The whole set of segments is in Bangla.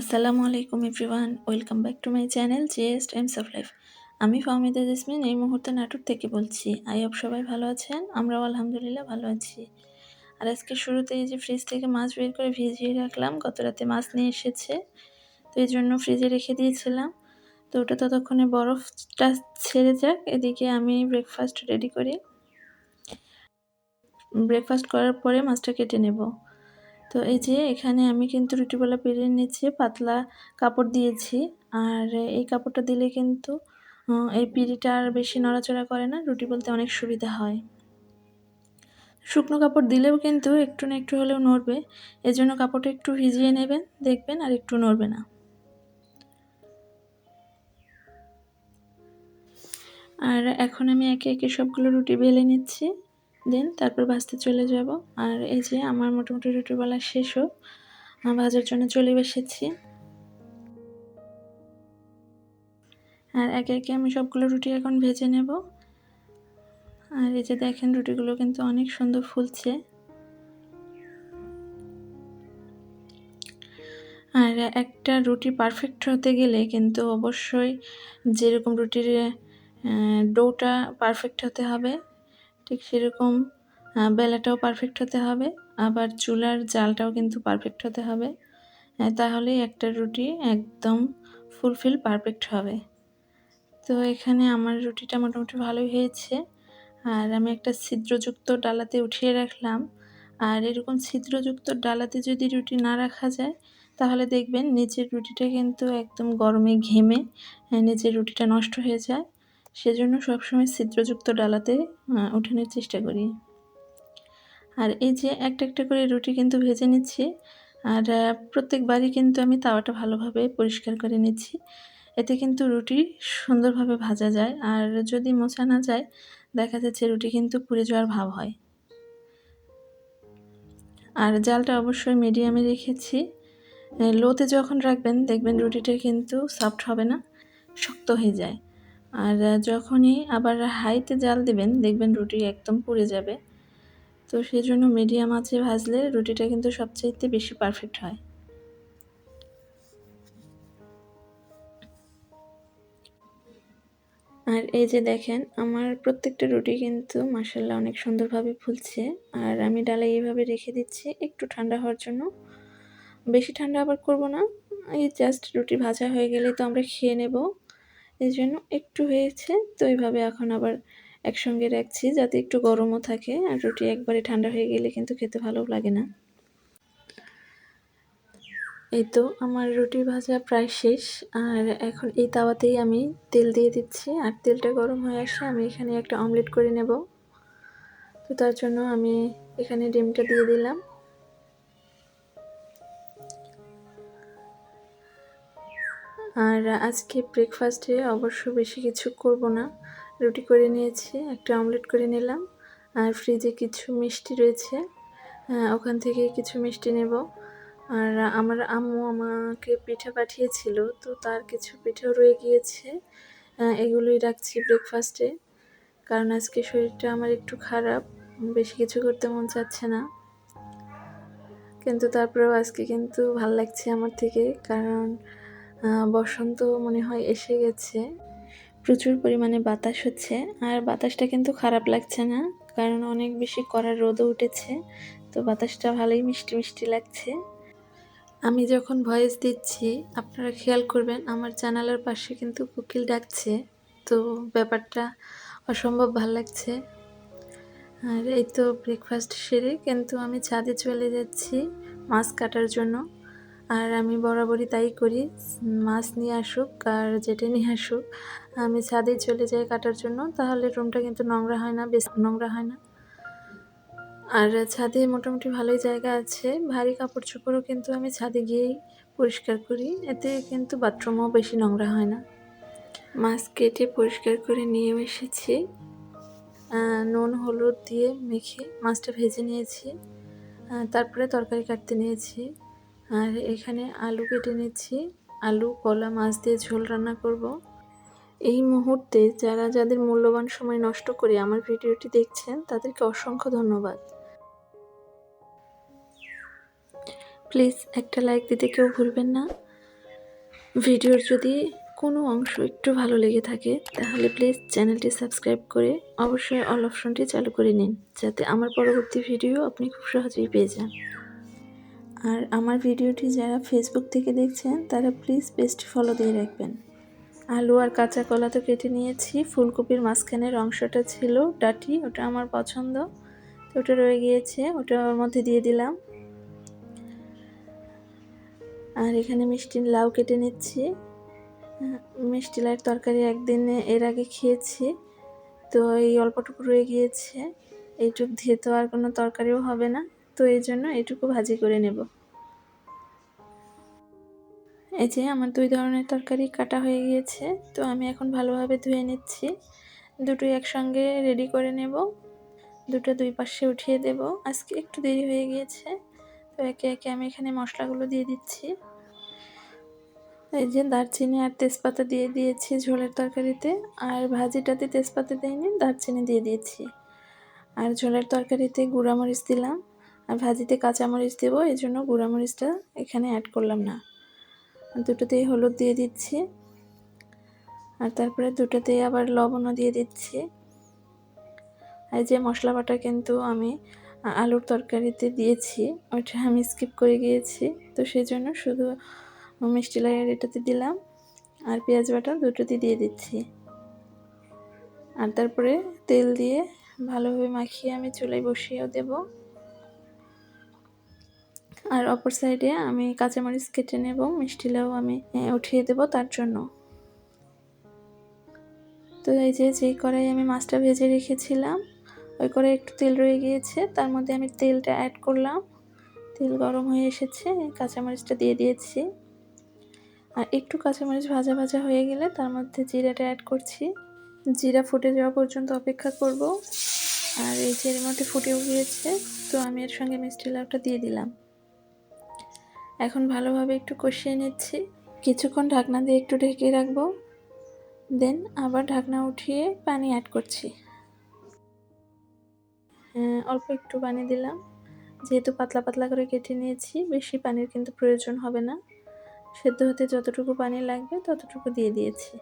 আসসালামু আলাইকুম everyone, welcome back to my channel gist aims of life আমি ফাহমিদা জেসমিন, এই মুহূর্তে নাটক থেকে বলছি। আই হোপ সবাই ভালো আছেন, আমরাও আলহামদুলিল্লাহ ভালো আছি। আর আজকে শুরুতে এই যে ফ্রিজ থেকে মাছ বের করে ভিজিয়ে রাখলাম, গত রাতে মাছ নিয়ে এসেছে, তো এই জন্য ফ্রিজে রেখে দিয়েছিলাম। তো ওটা ততক্ষণে বরফটা ছেড়ে যাক, এদিকে আমি ব্রেকফাস্ট রেডি করি। ব্রেকফাস্ট করার পরে মাছটা কেটে নেব। তো এই যে এখানে আমি কিন্তু রুটিগুলো পেরে নিচ্ছি পাতলা কাপড় দিয়েছি। আর এই কাপড়টা দিলে কিন্তু এই পিড়িটা আর বেশি নড়াচড়া করে না, রুটি বলতে অনেক সুবিধা হয়। শুকনো কাপড় দিলেও কিন্তু একটু না একটু হলেও নড়বে, এজন্য কাপড়টা একটু ভিজিয়ে নেবেন, দেখবেন আর একটু নড়বে না। আর এখন আমি একে একে সবগুলো রুটি বেলে নিচ্ছি। দেন, তারপর ভাজতে চলে যাব। আর এই যে আমার মোটামুটি রুটি বলা শেষ হোক ভাজার জন্য চলে বসেছি আর একে একে আমি সবগুলো রুটি এখন ভেজে নেব। আর এই যে দেখেন, রুটিগুলো কিন্তু অনেক সুন্দর ফুলছে। আর একটা রুটি পারফেক্ট হতে গেলে কিন্তু অবশ্যই যেরকম রুটির ডোটা পারফেক্ট হতে হবে। ঠিক সেরকম বেলাটাও পারফেক্ট হতে হবে, আবার চুলার জালটাও কিন্তু পারফেক্ট হতে হবে। তাহলেই একটা রুটি একদম ফুলফিল পারফেক্ট হবে। তো এখানে আমার রুটিটা মোটামুটি ভালোই হয়েছে। আর আমি একটা ছিদ্রযুক্ত ডালাতে উঠিয়ে রাখলাম। আর এরকম ছিদ্রযুক্ত ডালাতে যদি রুটি না রাখা যায়, তাহলে দেখবেন নিচের রুটিটা কিন্তু একদম গরমে ঘেমে নিচের রুটিটা নষ্ট হয়ে যায়। সেজন্য সবসময় ছিদ্রযুক্ত ডালাতে উঠানোর চেষ্টা করি। আর এই যে একটা একটা করে রুটি কিন্তু ভেজে নিচ্ছি, আর প্রত্যেকবারই কিন্তু আমি তাওয়াটা ভালোভাবে পরিষ্কার করে নিচ্ছি। এতে কিন্তু রুটি সুন্দরভাবে ভাজা যায়, আর যদি মোছা না যায়, দেখা যাচ্ছে রুটি কিন্তু পুড়ে যাওয়ার ভাব হয়। আর জালটা অবশ্যই মিডিয়ামে রেখেছি। লোতে যখন রাখবেন, দেখবেন রুটিটা কিন্তু সফট হবে না, শক্ত হয়ে যায়। আর যখনই আবার হাইতে জাল দেবেন, দেখবেন রুটি একদম পুড়ে যাবে। তো সেই জন্য মিডিয়াম আঁচে ভাজলে রুটিটা কিন্তু সবচাইতে বেশি পারফেক্ট হয়। আর এই যে দেখেন, আমার প্রত্যেকটা রুটি কিন্তু মাসাল্লাহ অনেক সুন্দরভাবে ফুলছে। আর আমি ডালে এইভাবে রেখে দিচ্ছি, একটু ঠান্ডা হওয়ার জন্য। বেশি ঠান্ডা আবার করব না, এই জাস্ট রুটি ভাজা হয়ে গেলে তো আমরা খেয়ে নেব। এই জন্য একটু হয়েছে। তো এইভাবে এখন আবার একসঙ্গে রাখছি যাতে একটু গরমও থাকে আর রুটি একবারে ঠান্ডা হয়ে গেলে কিন্তু খেতে ভালো লাগে না। এই তো আমার রুটি ভাজা প্রায় শেষ। আর এখন এই তাওয়াতেই আমি তেল দিয়ে দিচ্ছি। আর তেলটা গরম হয়ে আসে আমি এখানে একটা অমলেট করে নেব। তো তার জন্য আমি এখানে ডিমটা দিয়ে দিলাম। আর আজকে ব্রেকফাস্টে অবশ্য বেশি কিছু করব না। রুটি করে নিয়েছি, একটা অমলেট করে নিলাম, আর ফ্রিজে কিছু মিষ্টি রয়েছে ওখান থেকে কিছু মিষ্টি নেব। আর আমার আম্মু আমাকে পিঠা পাঠিয়েছিল, তো তার কিছু পিঠাও রয়ে গিয়েছে এগুলোই রাখছি ব্রেকফাস্টে কারণ আজকে শরীরটা আমার একটু খারাপ, বেশি কিছু করতে মন চাচ্ছে না। কিন্তু তারপরেও আজকে কিন্তু ভালো লাগছে আমার থেকে, কারণ বসন্ত মনে হয় এসে গেছে। প্রচুর পরিমাণে বাতাস হচ্ছে। আর বাতাসটা কিন্তু খারাপ লাগছে না, কারণ অনেক বেশি কড়া রোদও উঠেছে, তো বাতাসটা ভালোই মিষ্টি মিষ্টি লাগছে। আমি যখন ভয়েস দিচ্ছি, আপনারা খেয়াল করবেন, আমার জানালার পাশে কিন্তু কোকিল ডাকছে, তো ব্যাপারটা অসম্ভব ভালো লাগছে। আর এই তো ব্রেকফাস্ট সেরে, কিন্তু আমি ছাদে চলে যাচ্ছি মাছ কাটার জন্য। আর আমি বরাবরই তাই করি। মাছ নিয়ে আসুক আর যেটা নিয়ে আসুক, আমি ছাদে চলে যাই কাটার জন্য, তাহলে রুমটা কিন্তু নোংরা হয় না, বেশ নোংরা হয় না। আর ছাদে মোটামুটি ভালোই জায়গা আছে। ভারী কাপড় চোপড়ও কিন্তু আমি ছাদে গিয়েই পরিষ্কার করি। এতে কিন্তু বাথরুমও বেশি নোংরা হয় না। মাছ কেটে পরিষ্কার করে নিয়ে এসেছি। নুন, হলুদ দিয়ে মেখে মাছটা ভেজে নিয়েছি। তারপরে তরকারি কাটতে নিয়েছি। আর এখানে আলু কেটে নিচ্ছি। আলু, কলা, মাছ দিয়ে ঝোল রান্না করব। এই মুহূর্তে যারা, যাদের মূল্যবান সময় নষ্ট করে আমার ভিডিওটি দেখছেন, তাদেরকে অসংখ্য ধন্যবাদ। প্লিজ একটা লাইক দিতে কেউ ভুলবেন না। ভিডিওর যদি কোনো অংশ একটু ভালো লেগে থাকে, তাহলে প্লিজ চ্যানেলটি সাবস্ক্রাইব করে অবশ্যই অল অপশনটি চালু করে নিন, যাতে আমার পরবর্তী ভিডিও আপনি খুব সহজেই পেয়ে যান। আর আমার ভিডিওটি যারা ফেসবুক থেকে দেখছেন, তারা প্লিজ পেজটি ফলো দিয়ে রাখবেন। আলু আর কাঁচা কলা তো কেটে নিয়েছি। ফুলকপির মাঝখানের অংশটা ছিল ডাটি, ওটা আমার পছন্দ। তো ওটা রয়ে গিয়েছে, ওটা ওর মধ্যে দিয়ে দিলাম। আর এখানে মিষ্টি লাউ কেটে নিচ্ছি। মিষ্টি লাউয়ের তরকারি একদিন এর আগে খেয়েছি। তো এই অল্পটুকু রয়ে গিয়েছে। এইটুক দিয়ে তো আর কোনো তরকারিও হবে না। তো এই জন্য এইটুকু ভাজি করে নেব। এই যে আমার দুই ধরনের তরকারি কাটা হয়ে গিয়েছে, তো আমি এখন ভালোভাবে ধুয়ে নিচ্ছি। দুটোই একসঙ্গে রেডি করে নেব। দুটো দুই পাশে উঠিয়ে দেব। আজকে একটু দেরি হয়ে গিয়েছে, তো একে একে আমি এখানে মশলাগুলো দিয়ে দিচ্ছি। এই যে দারচিনি আর তেজপাতা দিয়ে দিয়েছি ঝোলের তরকারিতে, আর ভাজিটাতে তেজপাতা দিইনি, দারচিনি দিয়ে দিয়েছি। আর ঝোলের তরকারিতে গুঁড়ামরিচ দিলাম। আর ভাজিতে কাঁচামরিচ দেবো, এই জন্য গুঁড়ামরিচটা এখানে অ্যাড করলাম না। দুটোতেই হলুদ দিয়ে দিচ্ছি। আর তারপরে দুটোতেই আবার লবণও দিয়ে দিচ্ছি। আর যে মশলা বাটা কিন্তু আমি আলুর তরকারিতে দিয়েছি ওইটা আমি স্কিপ করে গিয়েছি। তো সেই জন্য শুধু মিষ্টি লাগার এটাতে দিলাম। আর পেঁয়াজ বাটা দুটোতে দিয়ে দিচ্ছি। আর তারপরে তেল দিয়ে ভালোভাবে মাখিয়ে আমি চুলায় বসিয়েও দেব। আর অপর সাইডে আমি কাঁচামরিচ কেটে নেব, মিষ্টি লাউ আমি উঠিয়ে দেব তার জন্য। তো এই যে, যেই কড়াই আমি মাছটা ভেজে রেখেছিলাম, ওই করে একটু তেল রয়ে গিয়েছে, তার মধ্যে আমি তেলটা অ্যাড করলাম। তেল গরম হয়ে এসেছে, কাঁচামরিচটা দিয়ে দিয়েছি। আর একটু কাঁচামরিচ ভাজা ভাজা হয়ে গেলে তার মধ্যে জিরাটা অ্যাড করছি। জিরা ফুটে যাওয়া পর্যন্ত অপেক্ষা করব। আর এই যে এর মধ্যে ফুটেও গিয়েছে তো আমি এর সঙ্গে মিষ্টি লাউটা দিয়ে দিলাম। এখন ভালোভাবে একটু কষিয়ে নিচ্ছি। কিছুক্ষণ ঢাকনা দিয়ে একটু ঢেকে রাখব। দেন আবার ঢাকনা উঠিয়ে পানি অ্যাড করছি। হ্যাঁ, অল্প একটু পানি দিলাম। যেহেতু পাতলা পাতলা করে কেটে নিয়েছি বেশি পানির কিন্তু প্রয়োজন হবে না। সেদ্ধ হতে যতটুকু পানি লাগবে ততটুকু দিয়ে দিয়েছি।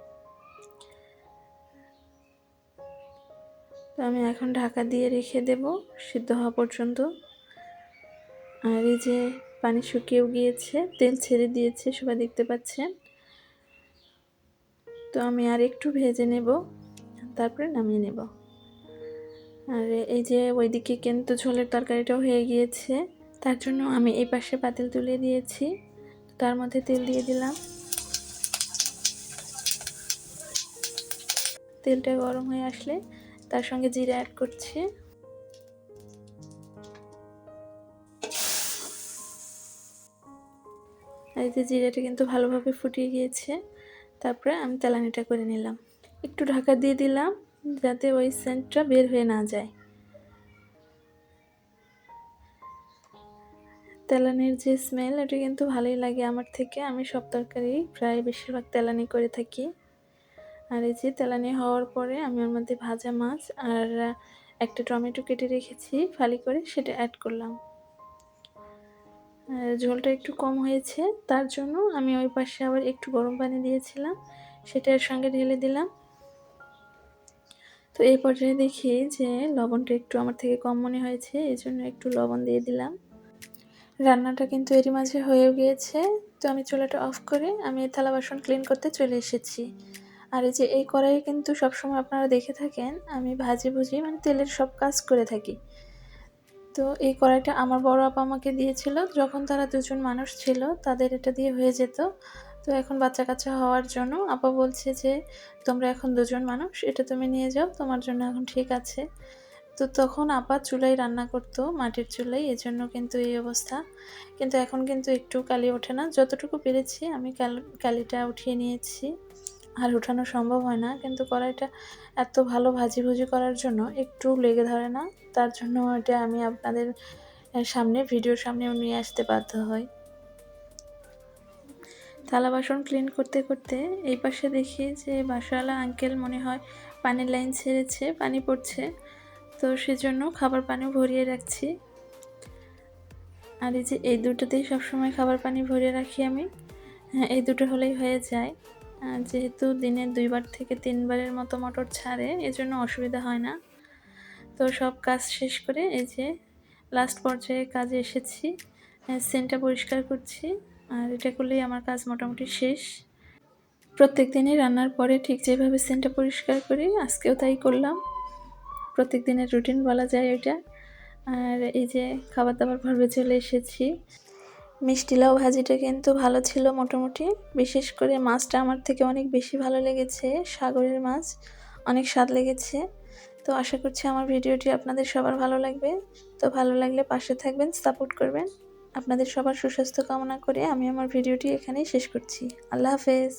তো আমি এখন ঢাকা দিয়ে রেখে দেব সিদ্ধ হওয়া পর্যন্ত। আর এই যে পানি শুকিয়েও গিয়েছে, তেল ছেড়ে দিয়েছে, সবাই দেখতে পাচ্ছেন। তো আমি আর একটু ভেজে নেব, তারপরে নামিয়ে নেব। আর এই যে ওইদিকে কিন্তু ঝোলের তরকারিটাও হয়ে গিয়েছে, তার জন্য আমি এই পাশে পাতিল তুলে দিয়েছি। তার মধ্যে তেল দিয়ে দিলাম। তেলটা গরম হয়ে আসলে তার সঙ্গে জিরা অ্যাড করছি। এই যে জিরাটা কিন্তু ভালোভাবে ফুটিয়ে গিয়েছে। তারপরে আমি তেলানিটা করে নিলাম। একটু ঢাকা দিয়ে দিলাম যাতে ওই সেন্টটা বের হয়ে না যায়। তেলানির যে স্মেল এটা কিন্তু ভালোই লাগে আমার থেকে। আমি সব তরকারি প্রায় বেশিরভাগ তেলানি করে থাকি। আর এই যে তেলানি হওয়ার পরে আমি ওর মধ্যে ভাজা মাছ আর একটা টমেটো কেটে রেখেছি ফালি করে, সেটা অ্যাড করলাম। ঝোলটা একটু কম হয়েছে, তার জন্য আমি ওই পাশে আবার একটু গরম পানি দিয়েছিলাম সেটার সঙ্গে ঢেলে দিলাম। তো এই পর্যায়ে দেখি যে লবণটা একটু আমার থেকে কম মনে হয়েছে, এই জন্য একটু লবণ দিয়ে দিলাম। রান্নাটা কিন্তু এরই মাঝে হয়েও গিয়েছে, তো আমি চুলাটা অফ করে আমি থালা বাসন ক্লিন করতে চলে এসেছি। আর এই যে এই কড়াইয়ে কিন্তু সবসময় আপনারা দেখে থাকেন, আমি ভাজি ভুজি মানে তেলের সব কাজ করে থাকি। তো এই কড়াইটা আমার বড় আপা আমাকে দিয়েছিল। যখন তারা দুজন মানুষ ছিল, তাদের এটা দিয়ে হয়ে যেত। তো এখন বাচ্চা কাচ্চা হওয়ার জন্য আপা বলছে যে, তোমরা এখন দুজন মানুষ, এটা তুমি নিয়ে যাও, তোমার জন্য এখন ঠিক আছে। তো তখন আপা চুলায় রান্না করতো, মাটির চুলাই এজন্য কিন্তু এই অবস্থা। কিন্তু এখন কিন্তু একটু কালি ওঠে না। যতটুকু পেরেছি, আমি কাল, কালিটা উঠিয়ে নিয়েছি। আর উঠানো সম্ভব হয় না। কিন্তু কড়াইটা এত ভালো ভাজি ভুজি করার জন্য একটু লেগে ধরে না। তার জন্য এটা আমি আপনাদের সামনে, ভিডিওর সামনেও নিয়ে আসতে বাধ্য হই। থালা বাসন ক্লিন করতে করতে এই পাশে দেখি যে বাসাওয়ালা আঙ্কেল মনে হয় পানির লাইন ছেড়েছে, পানি পড়ছে। তো সেজন্য খাবার পানিও ভরিয়ে রাখছি। আর এই যে এই দুটোতেই সবসময় খাবার পানি ভরিয়ে রাখি আমি। হ্যাঁ এই দুটো হলেই হয়ে যায়। যেহেতু দিনে দুইবার থেকে তিনবারের মতো মটর ছাড়ে, এজন্য অসুবিধা হয় না। তো সব কাজ শেষ করে এই যে লাস্ট পর্যায়ে কাজে এসেছি সেন্টটা পরিষ্কার করছি, আর এটা করলেই আমার কাজ মোটামুটি শেষ। প্রত্যেক দিনই রান্নার পরে ঠিক যেভাবে সেন্টটা পরিষ্কার করি, আজকেও তাই করলাম। প্রত্যেক দিনের রুটিন বলা যায় এটা। আর এই যে খাবার দাবার ভরবে চলে এসেছি। মিষ্টি লাউ ভাজিটা কিন্তু ভালো ছিল মোটামুটি। বিশেষ করে মাছটা আমার থেকে অনেক বেশি ভালো লেগেছে, সাগরের মাছ, অনেক স্বাদ লেগেছে। তো আশা করছি আমার ভিডিওটি আপনাদের সবার ভালো লাগবে। তো ভালো লাগলে পাশে থাকবেন, সাপোর্ট করবেন। আপনাদের সবার সুস্বাস্থ্য কামনা করে আমি আমার ভিডিওটি এখানেই শেষ করছি। আল্লাহ হাফেজ।